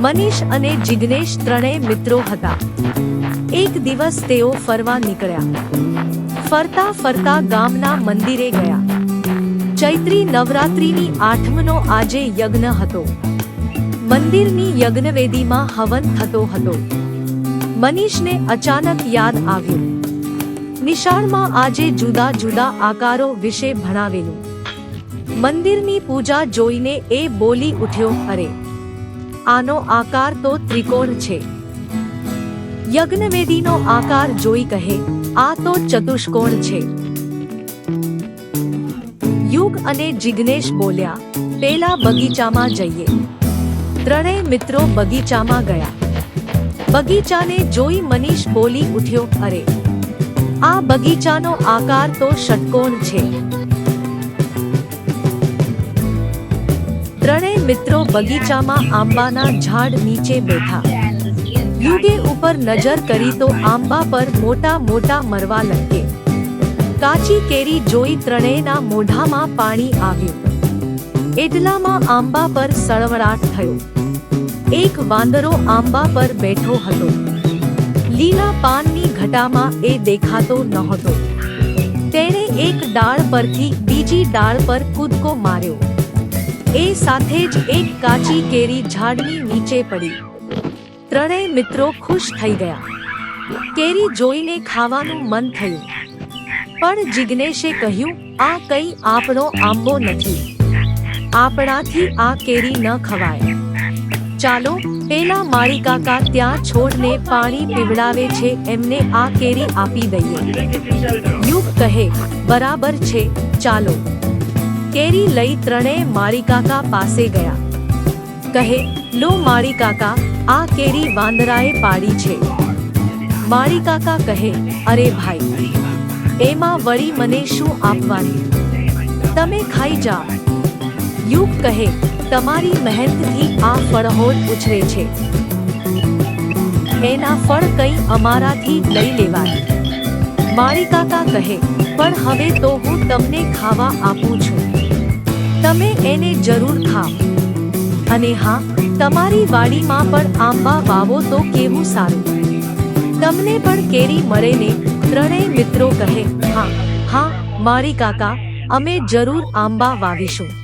મનીષ અને જિગ્નેશ ત્રણેય મિત્રો હતા. એક દિવસ તેઓ ફરવા નીકળ્યા. ફરતા ફરતા ગામના મંદિરે ગયા. ચૈત્રી નવરાત્રિની આઠમનો આજે યજ્ઞ હતો. મંદિરની યજ્ઞવેદીમાં હવન થતો હતો. મનીષને અચાનક યાદ આવ્યું. નિશાળમાં આજે જુદા જુદા આકારો વિશે ભણાવેલું. મંદિરની પૂજા જોઈને એ બોલી ઉઠ્યો, અરે આનો આકાર તો ત્રિકોણ છે. યજ્ઞવેદીનો આકાર જોઈ કહે, આ તો ચતુષ્કોણ છે. યુગ અને જિગ્નેશ બોલ્યા, પેલા બગીચામાં જઈએ. ત્રણેય મિત્રો બગીચામાં ગયા. બગીચાને જોઈ મનીષ બોલી ઉઠ્યો, અરે, આ બગીચાનો આકાર તો ષટકોણ છે. ત્રણેય મિત્રો બગીચામાં આંબાના ઝાડ નીચે બેઠા. યુગે ઉપર નજર કરી તો આંબા પર મોટા મોટા મરવા લટકે. કાચી કેરી જોઈ ત્રણેયના મોઢામાં પાણી આવ્યું. એટલામાં આંબા પર સળવળાટ થયો. એક વાંદરો આંબા પર બેઠો હતો. લીલા પાનની ઘટામાં એ દેખાતો નહોતો. તેણે એક ડાળ પરથી બીજી ડાળ પર કૂદકો માર્યો. એ સાથે જ એક કાચી કેરી ઝાડની નીચે પડી. ત્રણેય મિત્રો ખુશ થઈ ગયા. કેરી જોઈને ખાવાનું મન થયું. પણ જિગ્નેશે કહ્યું, આ કઈ આપણો આંબો નથી. આપણાથી આ કેરી ન ખવાય. ચાલો, પેલા મારી કાકા ત્યાં છોડને પાણી પીવડાવે છે, એમને આ કેરી આપી દઈએ. યુગ કહે, બરાબર છે, ચાલો. કેરી લઈ ત્રણેય માળી કાકા પાસે ગયા. કહે, લો માળી કાકા, આ કેરી વાંદરાએ પાડી છે. માળી કાકા કહે, અરે ભાઈ, એમાં વળી મને શું આપવાનું? તમે ખાઈ જા. યુગ કહે, તમારી મહેનતથી આ ફળહોળ ઉછરે છે. એના ફળ કઈ અમારાથી લઈ લેવાય. માળી કાકા કહે, પણ હવે તો હું તમને ખાવા આપું છું. તમે એને જરૂર ખાઓ અને હા, તમારી વાડીમાં પણ આંબા વાવો તો કેવું સારું. તમને પણ કેરી મળે ને ત્રણેય મિત્રો કહે, હા હા, મારી કાકા, અમે જરૂર આંબા વાવીશું.